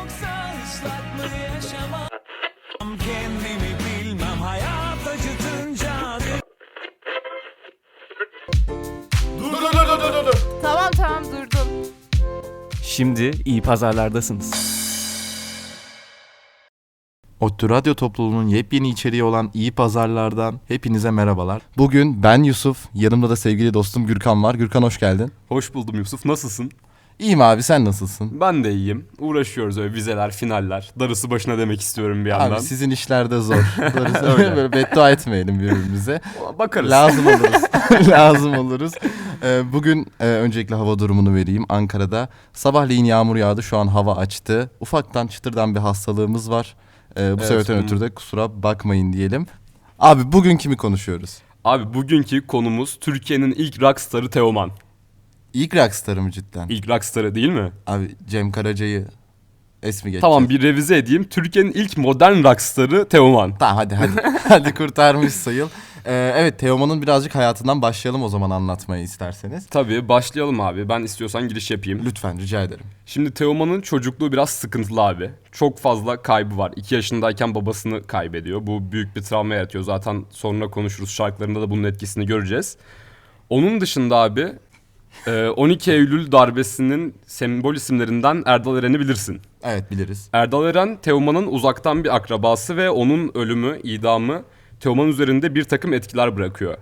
Yoksa ıslak mı yaşamam Kendimi bilmem hayat acıtınca Dur dur dur dur dur dur. Tamam tamam durdum. Şimdi iyi pazarlardasınız. ODTÜ Radyo topluluğunun yepyeni içeriği olan İyi Pazarlardan hepinize merhabalar. Bugün ben Yusuf, yanımda da sevgili dostum Gürkan var. Gürkan hoş geldin. Hoş buldum Yusuf. Nasılsın? İyiyim abi sen nasılsın? Ben de iyiyim. Uğraşıyoruz öyle vizeler, finaller. Darısı başına demek istiyorum bir yandan. Abi sizin işler de zor. Darısı- Öyle. Böyle beddua etmeyelim birbirimize. Bakarız. Lazım oluruz. Lazım oluruz. Ee, bugün e, öncelikle hava durumunu vereyim. Ankara'da sabahleyin yağmur yağdı. Şu an hava açtı. Ufaktan çıtırdan bir hastalığımız var. Ee, bu Evet, sebepten hmm. ötürü de kusura bakmayın diyelim. Abi bugün kimi konuşuyoruz? Abi bugünkü konumuz Türkiye'nin ilk rockstarı Teoman. İlk rockstarı mı cidden? İlk rockstarı değil mi? Abi Cem Karaca'yı es mi geçeceğiz? Tamam bir revize edeyim. Türkiye'nin ilk modern rockstarı Teoman. Tamam hadi hadi. hadi kurtarmış sayıl. Ee, evet Teoman'ın birazcık hayatından başlayalım o zaman anlatmayı isterseniz. Tabii başlayalım abi. Ben istiyorsan giriş yapayım. Lütfen rica ederim. Şimdi Teoman'ın çocukluğu biraz sıkıntılı abi. Çok fazla kaybı var. 2 yaşındayken babasını kaybediyor. Bu büyük bir travma yaratıyor. Zaten sonra konuşuruz. Şarkılarında da bunun etkisini göreceğiz. Onun dışında abi 12 Eylül darbesinin sembol isimlerinden Erdal Eren'i bilirsin. Evet biliriz. Erdal Eren Teoman'ın uzaktan bir akrabası ve onun ölümü, idamı Teoman üzerinde bir takım etkiler bırakıyor.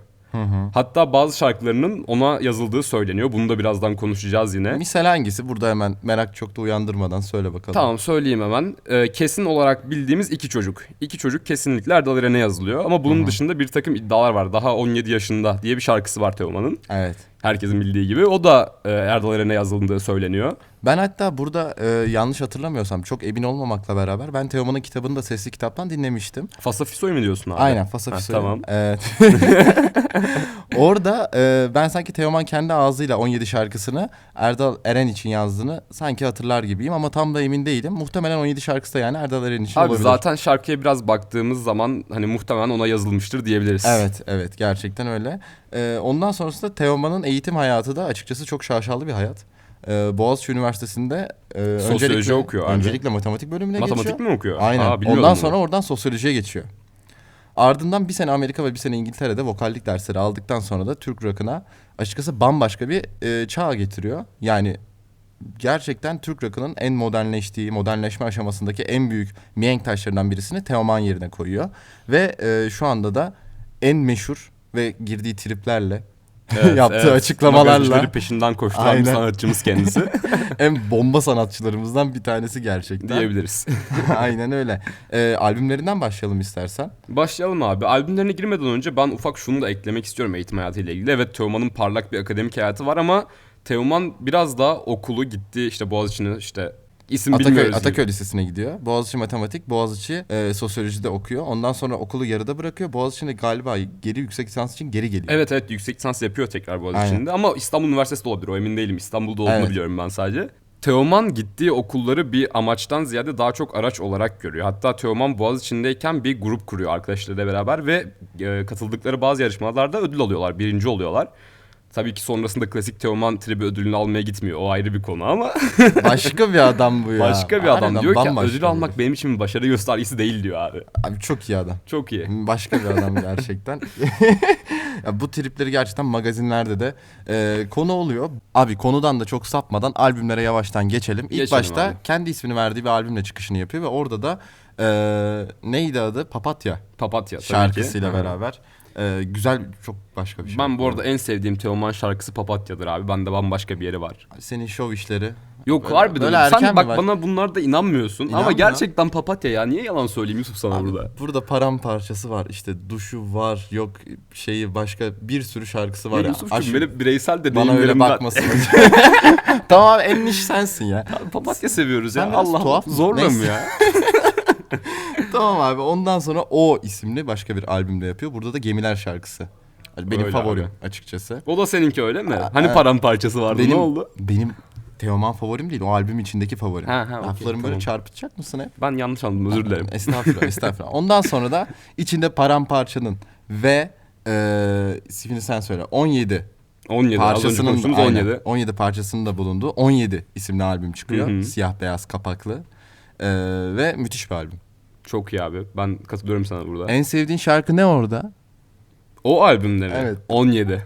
Hatta bazı şarkılarının ona yazıldığı söyleniyor. Bunu da birazdan konuşacağız yine. Misal hangisi? Burada hemen merak çok da uyandırmadan söyle bakalım. Tamam söyleyeyim hemen. Ee, kesin olarak bildiğimiz iki çocuk. İki çocuk kesinlikle Erdal Eren'e yazılıyor. Ama bunun dışında bir takım iddialar var. Daha 17 yaşında diye bir şarkısı var Teoman'ın. Evet. Herkesin bildiği gibi. O da e, Erdal Eren'e yazıldığı söyleniyor. Ben hatta burada e, yanlış hatırlamıyorsam çok emin olmamakla beraber ben Teoman'ın kitabını da sesli kitaptan dinlemiştim. Fasafisoy mu diyorsun abi? Aynen Fasa Ha, Fisoy. tamam. Evet. Orada e, ben sanki Teoman kendi ağzıyla 17 şarkısını Erdal Eren için yazdığını sanki hatırlar gibiyim ama tam da emin değilim. Muhtemelen 17 şarkısı da yani Erdal Eren için Abi olabilir. zaten şarkıya biraz baktığımız zaman hani muhtemelen ona yazılmıştır diyebiliriz. Evet evet gerçekten öyle. Ee, ondan sonrasında Teoman'ın eğitim hayatı da açıkçası çok şaşalı bir hayat. Ee, Boğaziçi Üniversitesi'nde e, öncelikle, okuyor abi. öncelikle matematik bölümüne Matematik geçiyor. mi okuyor? Aynen. Aa, Ondan bunu. sonra oradan sosyolojiye geçiyor. Ardından bir sene Amerika ve bir sene İngiltere'de vokallik dersleri aldıktan sonra da Türk rock'ına açıkçası bambaşka bir e, çağa getiriyor. Yani gerçekten Türk rock'ının en modernleştiği, modernleşme aşamasındaki en büyük mihenk taşlarından birisini Teoman yerine koyuyor. Ve e, şu anda da en meşhur ve girdiği triplerle Evet, yaptığı evet. açıklamalarla peşinden koşturan bir Aynen. sanatçımız kendisi en bomba sanatçılarımızdan bir tanesi gerçekten. diyebiliriz. Aynen öyle. E, albümlerinden başlayalım istersen. Başlayalım abi. Albümlerine girmeden önce ben ufak şunu da eklemek istiyorum eğitim hayatıyla ilgili. Evet Teoman'ın parlak bir akademik hayatı var ama Teoman biraz daha okulu gitti işte Boğaziçi'ne işte isim Ataköy, bilmiyoruz. Ataköy Lisesi'ne gidiyor. Boğaziçi Matematik, Boğaziçi e, Sosyoloji'de okuyor. Ondan sonra okulu yarıda bırakıyor. Boğaziçi'nde galiba geri yüksek lisans için geri geliyor. Evet evet yüksek lisans yapıyor tekrar Boğaziçi'nde ama İstanbul Üniversitesi de olabilir o emin değilim. İstanbul'da olduğunu Evet. biliyorum ben sadece. Teoman gittiği okulları bir amaçtan ziyade daha çok araç olarak görüyor. Hatta Teoman Boğaziçi'ndeyken bir grup kuruyor arkadaşlarıyla beraber ve e, katıldıkları bazı yarışmalarda ödül alıyorlar, birinci oluyorlar. Tabii ki sonrasında klasik Teoman tribi ödülünü almaya gitmiyor. O ayrı bir konu ama Başka bir adam bu ya. başka bir adam Harbiden diyor ki ödül almak benim için bir başarı göstergesi değil diyor abi. Abi çok iyi adam. Çok iyi. Başka bir adam gerçekten. ya bu tripleri gerçekten magazinlerde de e, konu oluyor. Abi konudan da çok sapmadan albümlere yavaştan geçelim. İlk Geçelim başta abi. kendi ismini verdiği bir albümle çıkışını yapıyor ve orada da e, neydi adı? Papatya Papatya tabii ki. şarkısıyla Hı. E, güzel çok başka bir şey. Ben bu arada en sevdiğim Teoman şarkısı Papatya'dır abi. Bende bambaşka bir yeri var. Senin şov işleri. Yok Böyle- harbiden. böyle öyle. erken Sen bak var? bana bunlar da inanmıyorsun. Ama İnanmıyorum. gerçekten papatya ya. Niye yalan söyleyeyim Yusuf sana Abi, burada? Burada paramparçası var işte duşu var yok şeyi başka bir sürü şarkısı var. Ya ya. Yusuf'cum Aşk- benim bireysel de bana öyle bakmasın. tamam en niş sensin ya. Papatya seviyoruz ya. Allah tuhaf zorla mı ya? tamam abi ondan sonra o isimli başka bir albümde yapıyor. Burada da Gemiler şarkısı. Benim Öyle favorim abi. açıkçası. O da seninki öyle mi? Hani Aa, paramparçası vardı benim, ne oldu? Benim Teoman favorim değil o albüm içindeki favorim. Ha, ha, okey, Laflarımı böyle tamam. çarpıtacak mısın hep? Ben yanlış anladım özür dilerim. Estağfurullah estağfurullah. Ondan sonra da içinde paramparçanın ve eee ismini sen söyle 17 17 az önce parçasının aynen, 17. 17 parçasının da bulunduğu 17 isimli albüm çıkıyor. Hı hı. Siyah beyaz kapaklı. Ee, ve müthiş bir albüm. Çok iyi abi. Ben katılıyorum sana burada. En sevdiğin şarkı ne orada? O albümde mi? Evet. 17.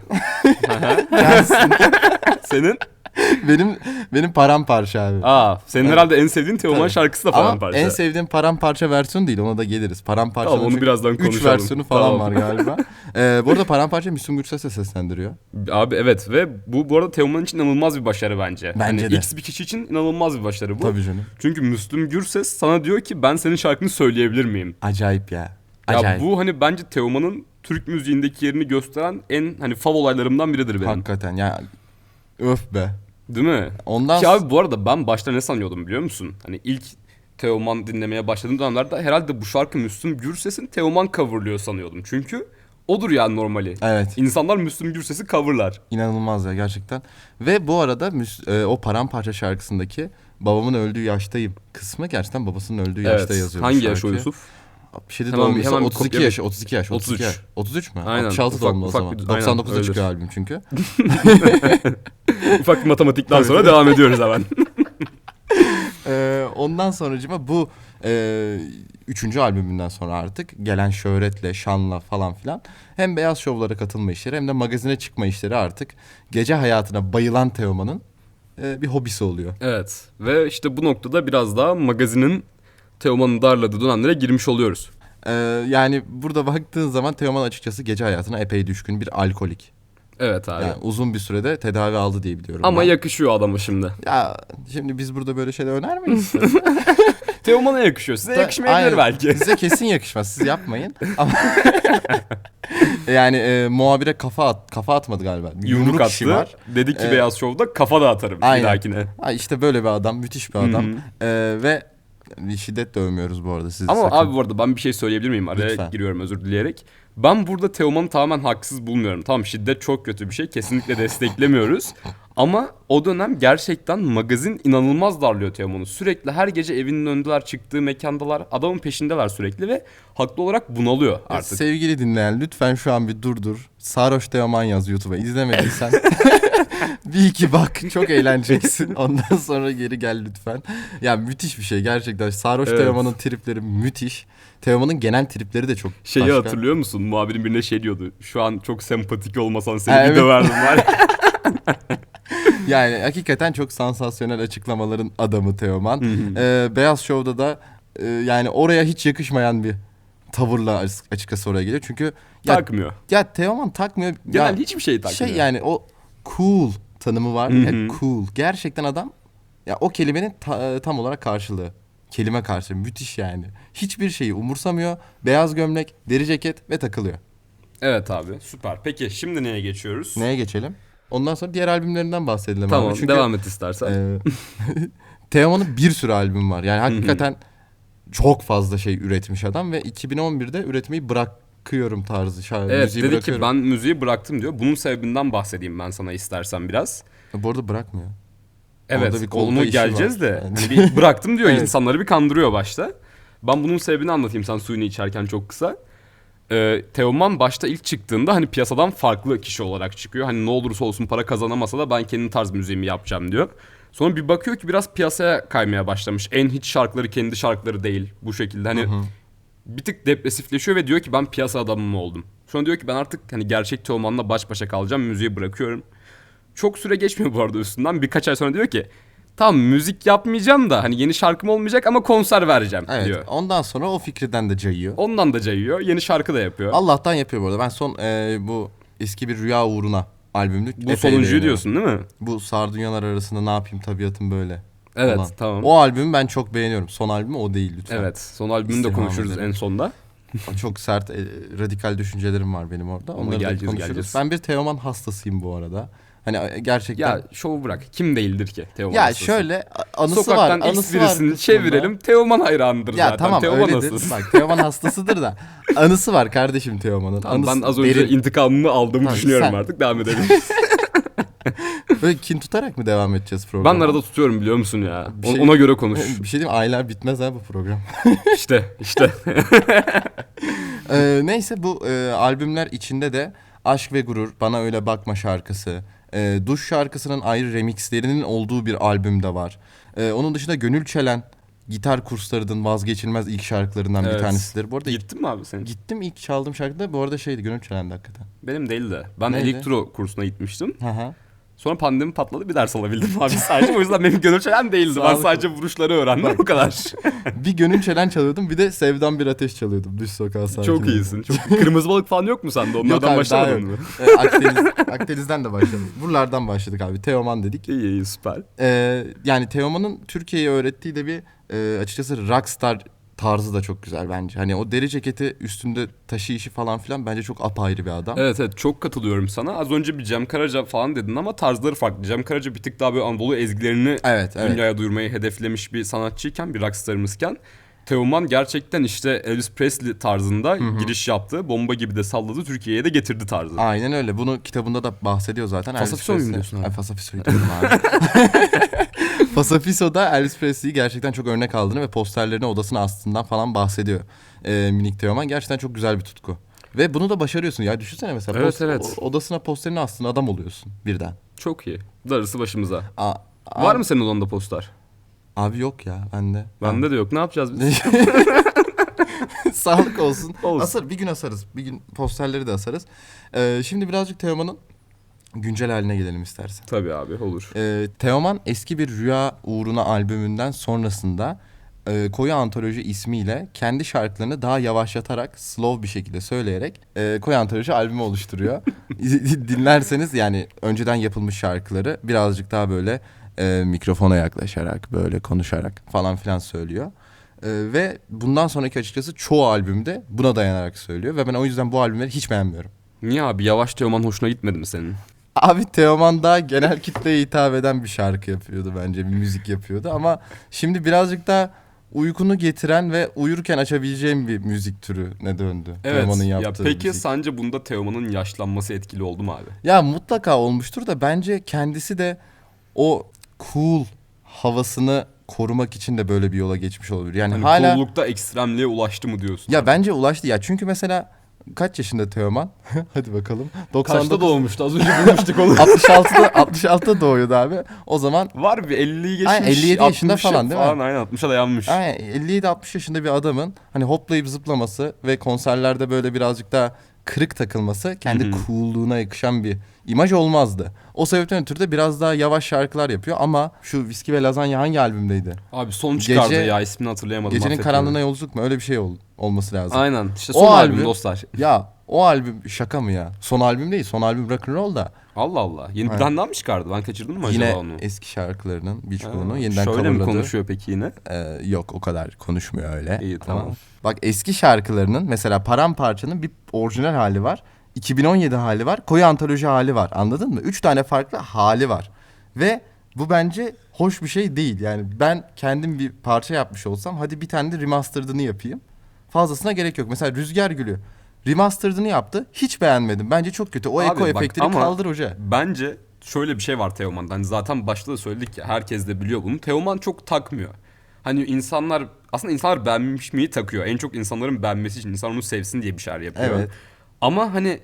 Senin? benim benim paramparça abi. Aa, senin herhalde en sevdiğin Teoman Tabii. şarkısı da Ama paramparça. en sevdiğim paramparça versiyonu değil ona da geliriz. Paramparça Tamam, onu birazdan 3 konuşalım. versiyonu falan Tamam. var galiba. ee, bu arada paramparça Müslüm Gürses'e seslendiriyor. Abi evet ve bu bu arada Teoman için inanılmaz bir başarı bence. Bence hani de. X bir kişi için inanılmaz bir başarı bu. Tabii canım. Çünkü Müslüm Gürses sana diyor ki ben senin şarkını söyleyebilir miyim? Acayip ya. Ya Acayip. bu hani bence Teoman'ın Türk müziğindeki yerini gösteren en hani fav olaylarımdan biridir benim. Hakikaten ya öf be. Değil mi? Ondan Ki abi bu arada ben başta ne sanıyordum biliyor musun? Hani ilk Teoman dinlemeye başladığım dönemlerde herhalde bu şarkı Müslüm Gürses'in Teoman coverlıyor sanıyordum. Çünkü odur yani normali. Evet. İnsanlar Müslüm Gürses'i coverlar. İnanılmaz ya gerçekten. Ve bu arada müs- e, o paramparça şarkısındaki babamın öldüğü yaştayım kısmı gerçekten babasının öldüğü yaşta yazıyor. Hangi yaş o. Yusuf? 67 Hemen doğumluysa hemen bir 32 kopya- yaş, 32 yaş, 32 33. yaş. 33 mü? Aynen, 66 ufak- doğumlu o ufak zaman. bir- aynen, 99'da öyledir. çıkıyor albüm çünkü. Ufak bir matematikten sonra devam ediyoruz hemen. Ee, ondan sonracıma bu e, üçüncü albümünden sonra artık gelen şöhretle, şanla falan filan hem beyaz şovlara katılma işleri hem de magazine çıkma işleri artık gece hayatına bayılan Teoman'ın e, bir hobisi oluyor. evet ve işte bu noktada biraz daha magazinin Teoman'ın darladığı dönemlere girmiş oluyoruz. Ee, yani burada baktığın zaman Teoman açıkçası gece hayatına epey düşkün bir alkolik. Evet abi. Yani uzun bir sürede tedavi aldı diye biliyorum. Ama ben. yakışıyor adama şimdi. ya şimdi biz burada böyle şeyler önermeyiz. Teoman'a yakışıyor. Size yakışmayabilir Aynen. belki. Size kesin yakışmaz. Siz yapmayın. Ama yani e, muhabire kafa at, kafa atmadı galiba. Bir Yumruk işi attı. var. Dedi ki Ee, Beyaz Şov'da kafa da atarım bir Aynen. dahakine. Ha, işte böyle bir adam, müthiş bir adam. E, ve şiddet de övmüyoruz bu arada sizi. Ama sakın. abi bu arada ben bir şey söyleyebilir miyim? Araya Lütfen. giriyorum özür dileyerek. Ben burada Teoman'ı tamamen haksız bulmuyorum. Tamam şiddet çok kötü bir şey. Kesinlikle desteklemiyoruz. Ama o dönem gerçekten magazin inanılmaz darlıyor Teoman'ı. Sürekli her gece evinin önündeler, çıktığı mekandalar. Adamın peşindeler sürekli ve haklı olarak bunalıyor artık. Sevgili dinleyen lütfen şu an bir durdur. Sarhoş Teoman yaz YouTube'a. İzlemediysen bir iki bak. Çok eğleneceksin. Ondan sonra geri gel lütfen. Ya müthiş bir şey gerçekten. Sarhoş Evet. Teoman'ın tripleri müthiş. Teoman'ın genel tripleri de çok Şeyi başka. hatırlıyor musun? Muhabirin birine şey diyordu. Şu an çok sempatik olmasan seni Ha, bir evet. döverdim var. ya. Yani hakikaten çok sansasyonel açıklamaların adamı Teoman. Ee, Beyaz Show'da da e, yani oraya hiç yakışmayan bir tavırla açık- açıkçası oraya geliyor. Çünkü ya, Takmıyor. ya Teoman takmıyor. Genel ya, hiçbir şey takmıyor. Şey yani o cool tanımı var. Hı ya hı. cool. Gerçekten adam ya o kelimenin ta- tam olarak karşılığı. Kelime karşılığı müthiş yani. Hiçbir şeyi umursamıyor. Beyaz gömlek, deri ceket ve takılıyor. Evet abi süper. Peki şimdi neye geçiyoruz? Neye geçelim? Ondan sonra diğer albümlerinden bahsedelim Tamam abi. Çünkü devam et istersen. Ee, Teoman'ın bir sürü albüm var. Yani hakikaten çok fazla şey üretmiş adam ve 2011'de üretmeyi bırakıyorum tarzı. Şarkı, Evet müziği dedi ki ben müziği bıraktım diyor. Bunun sebebinden bahsedeyim ben sana istersen biraz. Bu arada bırakmıyor. Evet bir onu geleceğiz var. de. Yani. Hani bir bıraktım diyor Evet. insanları bir kandırıyor başta. Ben bunun sebebini anlatayım sen suyunu içerken çok kısa. Ee, Teoman başta ilk çıktığında hani piyasadan farklı kişi olarak çıkıyor. Hani ne olursa olsun para kazanamasa da ben kendi tarz müziğimi yapacağım diyor. Sonra bir bakıyor ki biraz piyasaya kaymaya başlamış. En hit şarkıları kendi şarkıları değil bu şekilde. Hani bir tık depresifleşiyor ve diyor ki ben piyasa adamı mı oldum? Sonra diyor ki ben artık hani gerçek Teoman'la baş başa kalacağım. Müziği bırakıyorum. Çok süre geçmiyor bu arada üstünden. Birkaç ay sonra diyor ki tamam müzik yapmayacağım da hani yeni şarkım olmayacak ama konser vereceğim Evet. diyor. Ondan sonra o fikriden de cayıyor. Ondan da cayıyor. Yeni şarkı da yapıyor. Allah'tan yapıyor bu arada. Ben son e, bu eski bir rüya uğruna albümlü. Bu sonuncuyu diyorsun değil mi? Bu sardunyalar arasında ne yapayım tabiatım böyle. Evet olan. tamam. O albümü ben çok beğeniyorum. Son albümü o değil lütfen. Evet son albümünü de konuşuruz ederim. en sonda. Çok sert, e, radikal düşüncelerim var benim orada. Onları da geleceğiz, konuşuruz. geleceğiz. Ben bir Teoman hastasıyım bu arada. Hani e, gerçekten... Ya şovu bırak. Kim değildir ki Teoman Ya hastası? şöyle anısı Sokaktan var. X Anısı var birisini kısmında. çevirelim. Teoman hayranıdır Ya zaten. tamam Teoman öyledir. hastası. Bak Teoman hastasıdır da anısı var kardeşim Teoman'ın. Tamam, anısı ben az önce derin. intikamımı aldığımı Tamam, düşünüyorum sen- artık. Devam edelim. Böyle kin tutarak mı devam edeceğiz programa? ben arada tutuyorum biliyor musun ya? Bir şey- Ona göre konuş. Bir şey diyeyim aylar bitmez ha bu program. işte işte. Ee, neyse bu e, albümler içinde de Aşk ve Gurur, Bana Öyle Bakma şarkısı, e, Duş şarkısının ayrı remixlerinin olduğu bir albüm de var. E, onun dışında Gönül Çelen gitar kurslarının vazgeçilmez ilk şarkılarından bir Evet. tanesidir. Bu arada Gittin mi abi sen? gittim ilk çaldığım şarkıda bu arada şeydi Gönül Çelen'di hakikaten. Benim değil de. Ben Neydi? elektro kursuna gitmiştim. Hı hı. Sonra pandemi patladı bir ders alabildim abi sadece. O yüzden benim gönül çelen değildi. Ben sadece vuruşları öğrendim o kadar. bir Gönül Çelen çalıyordum bir de Sevdan Bir Ateş çalıyordum düz sokağa sakin. Çok iyisin. Çok Kırmızı balık falan yok mu sende? Onlardan abi, başlamadın mı? Ee, Akdeniz, Akdeniz'den de başladık. Buralardan başladık abi. Teoman dedik. İyi iyi süper. Ee, yani Teoman'ın Türkiye'ye öğrettiği de bir e, açıkçası rockstar tarzı da çok güzel bence. Hani o deri ceketi üstünde taşıyışı falan filan bence çok apayrı bir adam. Evet evet çok katılıyorum sana. Az önce bir Cem Karaca falan dedin ama tarzları farklı. Cem Karaca bir tık daha böyle Anadolu ezgilerini Evet, evet. dünyaya duyurmayı hedeflemiş bir sanatçıyken, bir rockstarımızken Teoman gerçekten işte Elvis Presley tarzında giriş yaptı. Bomba gibi de salladı. Türkiye'ye de getirdi tarzı. Aynen öyle. Bunu kitabında da bahsediyor zaten. Fasafiso muyum diyorsun abi? Fasafiso'yu diyorum abi. Fasafiso'da Elvis Presley'i gerçekten çok örnek aldığını ve posterlerini odasına astığından falan bahsediyor. Ee, Minik Teoman gerçekten çok güzel bir tutku. Ve bunu da başarıyorsun. Ya düşünsene mesela Evet, post- evet. odasına posterini astığın adam oluyorsun birden. Çok iyi. Darısı başımıza. Aa, Var mı senin odanda poster? Abi yok ya bende. Bende de yok. Ne yapacağız biz? Sağlık olsun. Olsun. Asar, bir gün asarız. Bir gün posterleri de asarız. Ee, şimdi birazcık Teoman'ın güncel haline gelelim istersen. Tabii abi olur. Ee, Teoman eski bir Rüya Uğruna albümünden sonrasında e, Koyu Antoloji ismiyle kendi şarkılarını daha yavaşlatarak slow bir şekilde söyleyerek e, Koyu Antoloji albümü oluşturuyor. Dinlerseniz yani önceden yapılmış şarkıları birazcık daha böyle e, mikrofona yaklaşarak böyle konuşarak falan filan söylüyor. E, ve bundan sonraki açıkçası çoğu albümde buna dayanarak söylüyor ve ben o yüzden bu albümleri hiç beğenmiyorum. Niye abi? Yavaş Teoman hoşuna gitmedi mi senin? Abi Teoman daha genel kitleye hitap eden bir şarkı yapıyordu bence. Bir müzik yapıyordu ama şimdi birazcık daha uykunu getiren ve uyurken açabileceğim bir müzik türüne döndü. Teoman'ın Ya yaptığı peki müzik. sence bunda Teoman'ın yaşlanması etkili oldu mu abi? Ya mutlaka olmuştur da bence kendisi de o cool havasını korumak için de böyle bir yola geçmiş olabilir. Yani Hani hala cool'lukta ekstremliğe ulaştı mı diyorsun? ya bence ulaştı ya. Çünkü mesela kaç yaşında Teoman? Hadi bakalım. Kaçta 99 doğmuştu? Az önce bulmuştuk onu. 66'da 66'da doğuyordu abi. O zaman Var bir 50'yi geçmiş. Aynen, 57 yaşında 60'ı falan değil mi? Falan, aynen 60'a dayanmış. Aynen 57-60 yaşında bir adamın hani hoplayıp zıplaması ve konserlerde böyle birazcık daha kırık takılması kendi Hı hı. coolluğuna yakışan bir imaj olmazdı. O sebepten ötürü de biraz daha yavaş şarkılar yapıyor ama şu Viski ve Lazanya hangi albümdeydi? Abi son çıkardı Gece- ya ismini hatırlayamadım. Gecenin karanlığına yolculuk mu? Öyle bir şey ol, olması lazım. Aynen işte O son albüm, albüm- dostlar. Ya o albüm şaka mı ya? Son albüm değil. Son albüm Rock'n'Roll da. Allah Allah. Yeni bir tane daha mı çıkardı? Ben kaçırdım mı Yine acaba onu? eski şarkılarının birçoğunu yeniden Şöyle mi coverladı. konuşuyor peki yine? Ee, yok o kadar konuşmuyor öyle. İyi, tamam. Bak eski şarkılarının mesela Paramparça'nın bir orijinal hali var. 2017 hali var. Koyu antoloji hali var. Anladın mı? Üç tane farklı hali var. Ve bu bence hoş bir şey değil. Yani ben kendim bir parça yapmış olsam hadi bir tane de remastered'ını yapayım. Fazlasına gerek yok. Mesela Rüzgar Gülü remastered'ını yaptı. Hiç beğenmedim. Bence çok kötü. O Abi eko bak efektleri ama- kaldır hoca. Bence şöyle bir şey var Teoman'da. Hani zaten başta da söyledik ya herkes de biliyor bunu. Teoman çok takmıyor. Hani insanlar aslında insanlar beğenmiş miyi takıyor. En çok insanların beğenmesi için insan onu sevsin diye bir şeyler yapıyor. Evet. Ama hani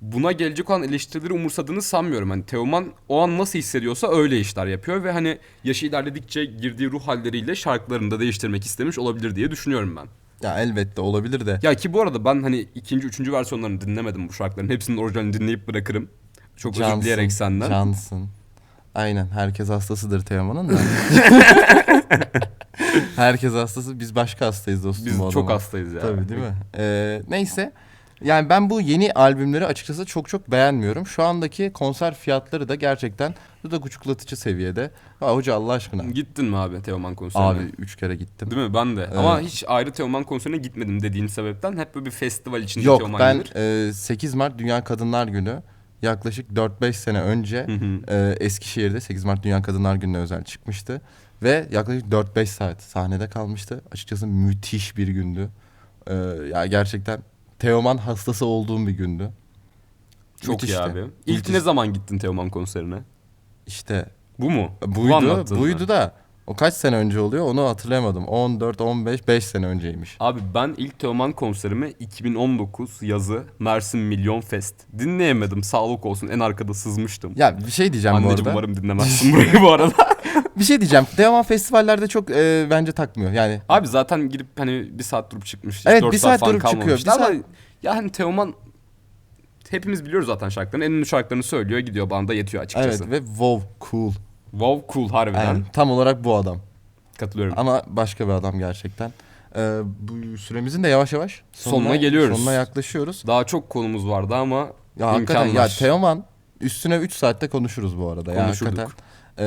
buna gelecek olan eleştirileri umursadığını sanmıyorum. Hani Teoman o an nasıl hissediyorsa öyle işler yapıyor ve hani yaşı ilerledikçe girdiği ruh halleriyle şarkılarını da değiştirmek istemiş olabilir diye düşünüyorum ben. Ya elbette olabilir de. Ya ki bu arada ben hani ikinci, üçüncü versiyonlarını dinlemedim bu şarkıların. Hepsinin orijinalini dinleyip bırakırım. Çok özür Cansın, dileyerek senden. Cansın. Aynen herkes hastasıdır Teoman'ın da. herkes hastası biz başka hastayız dostum Biz çok hastayız ya. Tabii değil mi? Ee, neyse. Yani ben bu yeni albümleri açıkçası çok çok beğenmiyorum. Şu andaki konser fiyatları da gerçekten dudak uçuklatıcı seviyede. Ha, hoca Allah aşkına. Gittin mi abi Teoman konserine? Abi üç kere gittim. Değil mi? Ben de. Ama hiç ayrı Teoman konserine gitmedim dediğin sebepten hep böyle bir festival içinde Yok Teoman ben gelir. e, 8 Mart Dünya Kadınlar Günü yaklaşık 4-5 sene önce Hı hı. e, Eskişehir'de 8 Mart Dünya Kadınlar Günü'ne özel çıkmıştı. Ve yaklaşık 4-5 saat sahnede kalmıştı. Açıkçası müthiş bir gündü. E, ya gerçekten Teoman hastası olduğum bir gündü. Çok müthişti. iyi abi. İlk Müthiş. ne zaman gittin Teoman konserine? İşte Bu mu? Bu buydu, anlattığın buydu da o kaç sene önce oluyor onu hatırlayamadım. 14, 15, 5 sene önceymiş. Abi ben ilk Teoman konserimi 2019 yazı Mersin Milyon Fest. Dinleyemedim sağlık olsun en arkada sızmıştım. Ya bir şey diyeceğim bu Anneciğim arada. umarım dinlemezsin burayı bu arada. bir şey diyeceğim. Teoman festivallerde çok e, bence takmıyor. Yani Abi zaten girip hani bir saat durup çıkmış. Evet, dört bir saat falan durup çıkıyor. kalmamıştı Bir Ama saat- ya hani Teoman hepimiz biliyoruz zaten şarkılarını. En ünlü şarkılarını söylüyor gidiyor bana yetiyor açıkçası. evet ve wow cool. Wow cool harbiden. Yani tam olarak bu adam. Katılıyorum. Ama başka bir adam gerçekten. Ee, bu süremizin de yavaş yavaş Sonuna geliyoruz. Sonuna yaklaşıyoruz. Daha çok konumuz vardı ama Ya hakikaten ya imkanlar. Teoman üstüne 3 saatte konuşuruz bu arada. Ya Konuşurduk. hakikaten. Ee,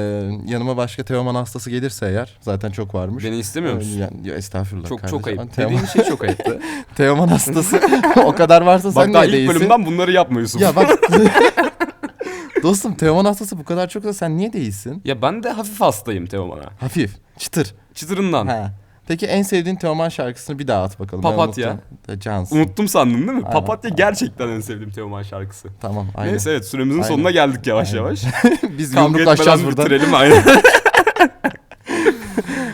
yanıma başka Teoman hastası gelirse eğer zaten çok varmış. Beni istemiyor Ee, musun? yani- ya estağfurullah Çok kardeşim. çok ayıp. Teoman, Dediğin şey çok ayıptı. Teoman hastası o kadar varsa sen Bak daha niye ilk değilsin? bölümden bunları yapmıyorsun. Ya bak Dostum Teoman hastası bu kadar çoksa sen niye değilsin? Ya ben de hafif hastayım Teoman'a. Hafif, çıtır. Çıtırından. Ha. Peki en sevdiğin Teoman şarkısını bir daha at bakalım. Papatya. Cansın. Unuttum sandın değil mi? Aynen. Papatya gerçekten en sevdiğim Teoman şarkısı. Tamam aynen. Neyse evet süremizin Aynen. sonuna geldik yavaş Aynen. yavaş. Biz Kavga yumruklaşacağız buradan. bitirelim aynen.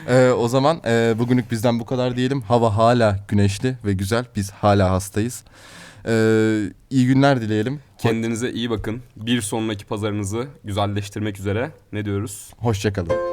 Ee, o zaman e, bugünlük bizden bu kadar diyelim. Hava hala güneşli ve güzel. Biz hala hastayız. Ee, iyi günler dileyelim. Kendinize iyi bakın. Bir sonraki pazarınızı güzelleştirmek üzere. Ne diyoruz? Hoşçakalın.